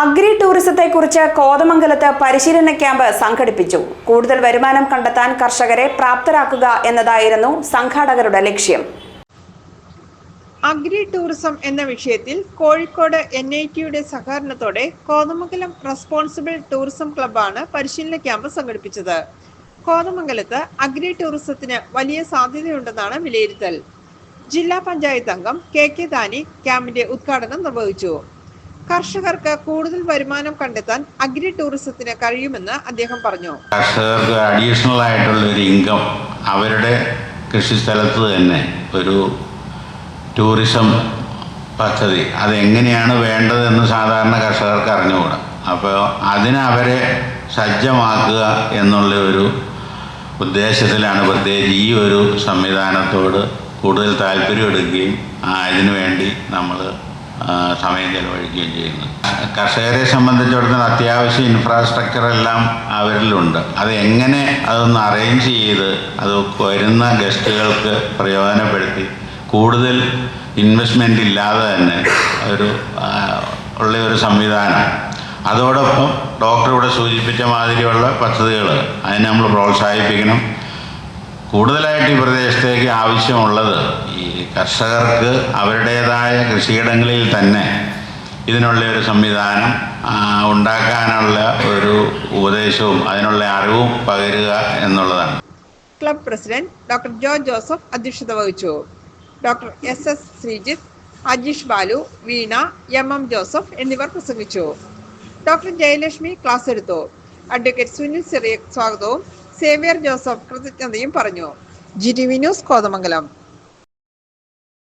Agri ടൂറിസത്തെക്കുറിച്ച് കോതമംഗലത്ത് പരിശീലന camp സംഘടിപ്പിച്ചു. കൂടുതൽ വരുമാനം കണ്ടെത്താൻ കർഷകരെ പ്രാപ്തരാക്കുക എന്നതായിരുന്നു സംഘാടകരുടെ ലക്ഷ്യം. അഗ്രി ടൂറിസം എന്ന വിഷയത്തിൽ കോഴിക്കോട് എൻ ഐ ടിയുടെ സഹകരണത്തോടെ കോതമംഗലം റെസ്പോൺസിബിൾ ടൂറിസം ക്ലബ്ബാണ് പരിശീലന ക്യാമ്പ് സംഘടിപ്പിച്ചത്. കോതമംഗലത്ത് അഗ്രി ടൂറിസത്തിന് വലിയ സാധ്യതയുണ്ടെന്നാണ് വിലയിരുത്തൽ. ജില്ലാ പഞ്ചായത്ത് അംഗം കെ കെ ദാനി ക്യാമ്പിന്റെ ഉദ്ഘാടനം നിർവഹിച്ചു. കർഷകർക്ക് കൂടുതൽ വരുമാനം കണ്ടെത്താൻ അഗ്രി ടൂറിസത്തിന് കഴിയുമെന്ന് അദ്ദേഹം പറഞ്ഞു. കർഷകർക്ക് അഡീഷണൽ ആയിട്ടുള്ള ഒരു ഇൻകം അവരുടെ കൃഷിസ്ഥലത്ത് തന്നെ ഒരു ടൂറിസം പദ്ധതി അതെങ്ങനെയാണ് വേണ്ടതെന്ന് സാധാരണ കർഷകർക്ക് അറിഞ്ഞുകൂടാ. അപ്പോൾ അതിനവരെ സജ്ജമാക്കുക എന്നുള്ള ഒരു ഉദ്ദേശത്തിലാണ് പ്രത്യേകിച്ച് ഈ ഒരു സംവിധാനത്തോട് കൂടുതൽ താല്പര്യം എടുക്കുകയും അതിനുവേണ്ടി വേണ്ടി നമ്മൾ സമയം ചെലവഴിക്കുകയും ചെയ്യുന്നത് കർഷകരെ സംബന്ധിച്ചിടത്തോളം അത്യാവശ്യ ഇൻഫ്രാസ്ട്രക്ചർ എല്ലാം അവരിലുണ്ട്. അത് എങ്ങനെ അതൊന്ന് അറേഞ്ച് ചെയ്ത് അത് വരുന്ന ഗസ്റ്റുകൾക്ക് പ്രയോജനപ്പെടുത്തി കൂടുതൽ ഇൻവെസ്റ്റ്മെന്റ് ഇല്ലാതെ തന്നെ ഒരു ഉള്ള ഒരു സംവിധാനം. അതോടൊപ്പം ഡോക്ടർ ഇവിടെ സൂചിപ്പിച്ച മാതിരിയുള്ള പദ്ധതികൾ അതിനെ നമ്മൾ പ്രോത്സാഹിപ്പിക്കണം. കൂടുതലായിട്ട് ഈ പ്രദേശത്തേക്ക് ആവശ്യമുള്ളത് ഈ കർഷകർക്ക് അവരുടേതായ കൃഷിയിടങ്ങളിൽ തന്നെ ഇതിനുള്ള ഒരു സംവിധാനം ഉണ്ടാക്കാനുള്ള ഒരു ഉപദേശവും അതിനുള്ള അറിവും പകരുക എന്നുള്ളതാണ്. Club president doctor Jo Joseph അധ്യക്ഷത വഹിച്ചു. Doctor S S Sreejith Ajeesh Balu Veena M M Joseph എന്നിവർ പ്രസംഗിച്ചു. ഡോക്ടർ ജയലക്ഷ്മി ക്ലാസ് എടുത്തു. അഡ്വക്കേറ്റ് സുനിൽ സിറിയ സ്വാഗതവും സേവ്യർ ജോസഫ് കൃതജ്ഞതയും പറഞ്ഞു. G T V news Kothamangalam.